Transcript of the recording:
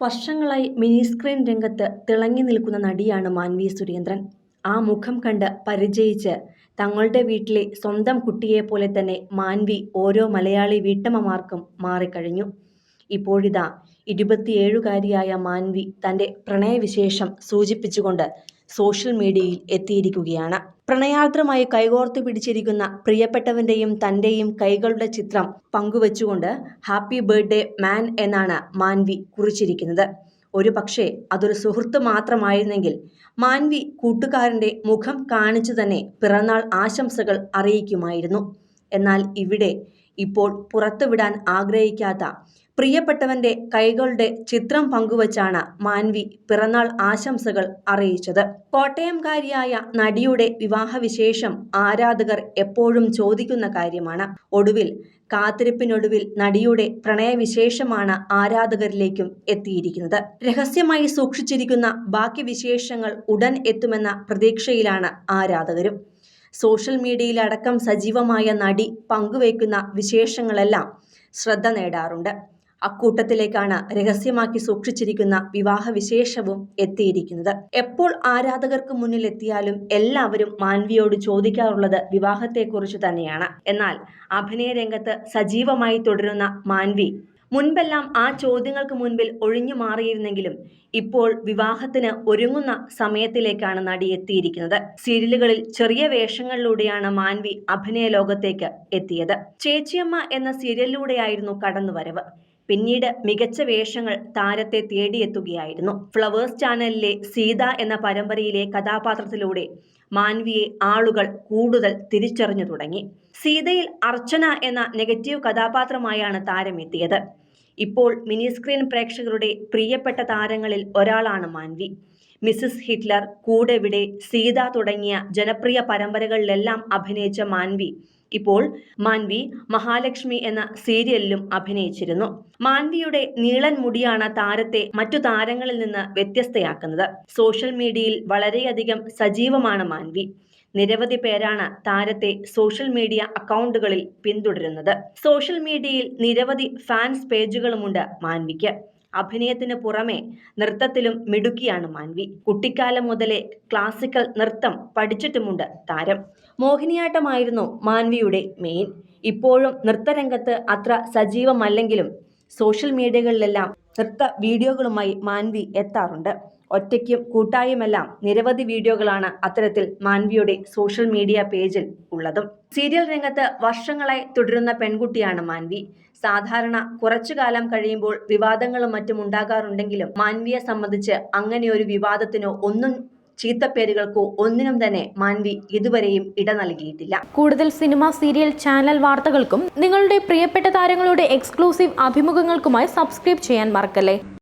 വർഷങ്ങളായി mini screen രംഗത്ത് തിളങ്ങി നിൽക്കുന്ന നടിയാണ് മാൻവി സുരേന്ദ്രൻ. ആ മുഖം കണ്ട് പരിചയിച്ച് തങ്ങളുടെ വീട്ടിലെ സ്വന്തം കുട്ടിയെപ്പോലെ തന്നെ മാൻവി ഓരോ മലയാളി വീട്ടമ്മമാർക്കും മാറിക്കഴിഞ്ഞു. ഇപ്പോഴിതാ ഇരുപത്തിയേഴുകാരിയായ മാൻവി തന്റെ പ്രണയവിശേഷം സൂചിപ്പിച്ചുകൊണ്ട് സോഷ്യൽ മീഡിയയിൽ എത്തിയിരിക്കുകയാണ്. പ്രണയാർദ്രമായി കൈകോർത്ത് പിടിച്ചിരിക്കുന്ന പ്രിയപ്പെട്ടവന്റെയും തന്റെയും കൈകളുടെ ചിത്രം പങ്കുവച്ചുകൊണ്ട് ഹാപ്പി ബർത്ത്ഡേ മാൻ എന്നാണ് മാൻവി കുറിച്ചിരിക്കുന്നത്. ഒരു പക്ഷേ അതൊരു സുഹൃത്ത് മാത്രമായിരുന്നെങ്കിൽ മാൻവി കൂട്ടുകാരന്റെ മുഖം കാണിച്ചു തന്നെ പിറന്നാൾ ആശംസകൾ അറിയിക്കുമായിരുന്നു. എന്നാൽ ഇവിടെ ഇപ്പോൾ പുറത്തുവിടാൻ ആഗ്രഹിക്കാത്ത പ്രിയപ്പെട്ടവന്റെ കൈകളുടെ ചിത്രം പങ്കുവച്ചാണ് മാൻവി പിറന്നാൾ ആശംസകൾ അറിയിച്ചത്. കോട്ടയംകാരിയായ നടിയുടെ വിവാഹവിശേഷം ആരാധകർ എപ്പോഴും ചോദിക്കുന്ന കാര്യമാണ്. ഒടുവിൽ കാത്തിരിപ്പിനൊടുവിൽ നടിയുടെ പ്രണയവിശേഷമാണ് ആരാധകരിലേക്കും എത്തിയിരിക്കുന്നത്. രഹസ്യമായി സൂക്ഷിച്ചിരിക്കുന്ന ബാക്കി വിശേഷങ്ങൾ ഉടൻ എത്തുമെന്ന പ്രതീക്ഷയിലാണ് ആരാധകരും. സോഷ്യൽ മീഡിയയിലടക്കം സജീവമായ നടി പങ്കുവയ്ക്കുന്ന വിശേഷങ്ങളെല്ലാം ശ്രദ്ധ നേടാറുണ്ട്. അക്കൂട്ടത്തിലേക്കാണ് രഹസ്യമാക്കി സൂക്ഷിച്ചിരിക്കുന്ന വിവാഹ വിശേഷവും എത്തിയിരിക്കുന്നത്. എപ്പോൾ ആരാധകർക്ക് മുന്നിൽ എത്തിയാലും എല്ലാവരും മാൻവിയോട് ചോദിക്കാറുള്ളത് വിവാഹത്തെക്കുറിച്ച് തന്നെയാണ്. എന്നാൽ അഭിനയ രംഗത്ത് സജീവമായി തുടരുന്ന മാൻവി മുൻപെല്ലാം ആ ചോദ്യങ്ങൾക്ക് മുൻപിൽ ഒഴിഞ്ഞു മാറിയിരുന്നെങ്കിലും ഇപ്പോൾ വിവാഹത്തിന് ഒരുങ്ങുന്ന സമയത്തിലേക്കാണ് നടി എത്തിയിരിക്കുന്നത്. സീരിയലുകളിൽ ചെറിയ വേഷങ്ങളിലൂടെയാണ് മാൻവി അഭിനയ ലോകത്തേക്ക് എത്തിയത്. ചേച്ചിയമ്മ എന്ന സീരിയലിലൂടെയായിരുന്നു കടന്നുവരവ്. പിന്നീട് മികച്ച വേഷങ്ങൾ താരത്തെ തേടിയെത്തുകയായിരുന്നു. ഫ്ലവേഴ്സ് ചാനലിലെ സീത എന്ന പരമ്പരയിലെ കഥാപാത്രത്തിലൂടെ മാൻവിയെ ആളുകൾ കൂടുതൽ തിരിച്ചറിഞ്ഞു തുടങ്ങി. സീതയിൽ അർച്ചന എന്ന നെഗറ്റീവ് കഥാപാത്രമായാണ് താരം എത്തിയത് ഇപ്പോൾ മിനി സ്ക്രീൻ പ്രേക്ഷകരുടെ പ്രിയപ്പെട്ട താരങ്ങളിൽ ഒരാളാണ് മാൻവി. മിസ്സിസ് ഹിറ്റ്ലർ കൂടെവിടെ സീത തുടങ്ങിയ ജനപ്രിയ പരമ്പരകളിലെല്ലാം അഭിനയിച്ച മാൻവി. ഇപ്പോൾ മാൻവി മഹാലക്ഷ്മി എന്ന സീരിയലിലും അഭിനയിച്ചിരുന്നു. മാൻവിയുടെ നീളൻ മുടിയാണ് താരത്തെ മറ്റു താരങ്ങളിൽ നിന്ന് വ്യത്യസ്തയാക്കുന്നത്. സോഷ്യൽ മീഡിയയിൽ വളരെയധികം സജീവമാണ് മാൻവി. നിരവധി പേരാണ് താരത്തെ സോഷ്യൽ മീഡിയ അക്കൗണ്ടുകളിൽ പിന്തുടരുന്നത്. സോഷ്യൽ മീഡിയയിൽ നിരവധി ഫാൻസ് പേജുകളുമുണ്ട് മാൻവിക്ക്. അഭിനയത്തിന് പുറമെ നൃത്തത്തിലും മിടുക്കിയാണ് മാൻവി. കുട്ടിക്കാലം മുതലേ ക്ലാസിക്കൽ നൃത്തം പഠിച്ചിട്ടുമുണ്ട് താരം. മോഹിനിയാട്ടമായിരുന്നു മാൻവിയുടെ മെയിൻ ഇപ്പോഴും നൃത്തരംഗത്ത് അത്ര സജീവമല്ലെങ്കിലും സോഷ്യൽ മീഡിയകളിലെല്ലാം നൃത്ത വീഡിയോകളുമായി മാൻവി എത്താറുണ്ട്. ഒറ്റയ്ക്കും കൂട്ടായുമെല്ലാം നിരവധി വീഡിയോകളാണ് അത്തരത്തിൽ മാൻവിയുടെ സോഷ്യൽ മീഡിയ പേജിൽ ഉള്ളതും. സീരിയൽ രംഗത്ത് വർഷങ്ങളായി തുടരുന്ന പെൺകുട്ടിയാണ് മാൻവി. സാധാരണ കുറച്ചു കാലം കഴിയുമ്പോൾ വിവാദങ്ങളും മറ്റും ഉണ്ടാകാറുണ്ടെങ്കിലും മാൻവിയെ സംബന്ധിച്ച് അങ്ങനെ ഒരു വിവാദത്തിനോ ഒന്നും ചീത്തപ്പേരുകൾക്കോ ഒന്നിനും തന്നെ മാൻവി ഇതുവരെയും ഇട നൽകിയിട്ടില്ല. കൂടുതൽ സിനിമ സീരിയൽ ചാനൽ വാർത്തകൾക്കും നിങ്ങളുടെ പ്രിയപ്പെട്ട താരങ്ങളുടെ എക്സ്ക്ലൂസീവ് അഭിമുഖങ്ങൾക്കുമായി സബ്സ്ക്രൈബ് ചെയ്യാൻ മറക്കല്ലേ?